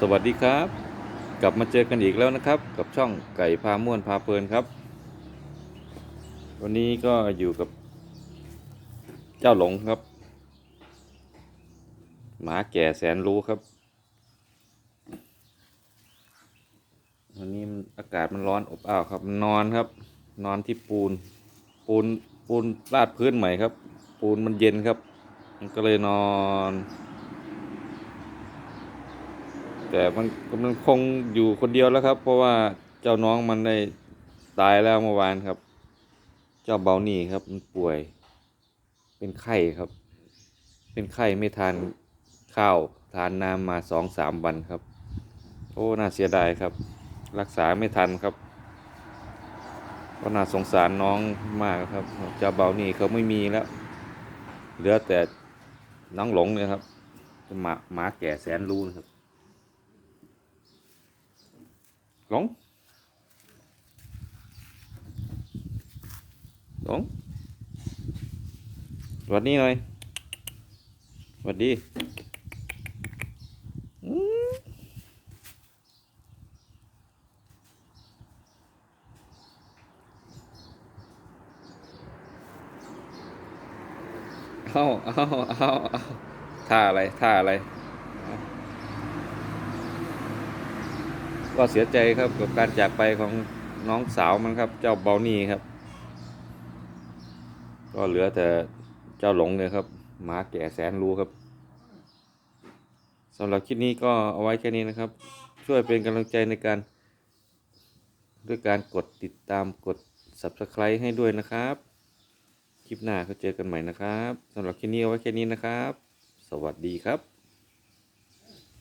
สวัสดีครับ กลับมาเจอกันอีกแล้วนะครับ กับช่องไก่พาม่วนพาเพลินครับ วันนี้ก็อยู่กับ เจ้าหลงครับ หมาแก่แสนรู้ครับ วันนี้อากาศมันร้อนอบอ้าวครับมันนอนครับ นอนที่ปูน ปูนปูนลาดพื้นใหม่ครับ ปูนมันเย็นครับ มันก็เลยนอน แต่มันมันคงอยู่คนเดียวแล้วครับ เพราะว่าเจ้าน้องมันได้ตายแล้วเมื่อวานครับ เจ้าเบานี่ครับมันป่วย เป็นไข้ครับ เป็นไข้ไม่ทานข้าวทานน้ำมาสองสามวันครับ โอ้น่าเสียดายครับ รักษาไม่ทันครับก็น่าสงสารน้องมากครับเจ้าเบานี่เขาไม่มีแล้ว เหลือแต่น้องหลงเนี่ยครับหมาหมาแก่แสนรู้นะครับ ห ลงหลงสวัสดีหน่อยสวัสดีอืมเอาเอาเอาเอาท่าอะไรท่าอะไร ก็เสียใจครับกับการจากไปของน้องสาวมันครับ เจ้าเบานี่ครับ ก็เหลือแต่เจ้าหลงเนี่ยครับหมาแก่แสนรู้ครับสำหรับคลิปนี้ก็เอาไว้แค่นี้นะครับ ช่วยเป็นกำลังใจในการ ด้วยการกดติดตามกด subscribe ให้ด้วยนะครับ คลิปหน้าก็เจอกันใหม่นะครับสำหรับคลิปนี้เอาไว้แค่นี้นะครับ สวัสดีครับ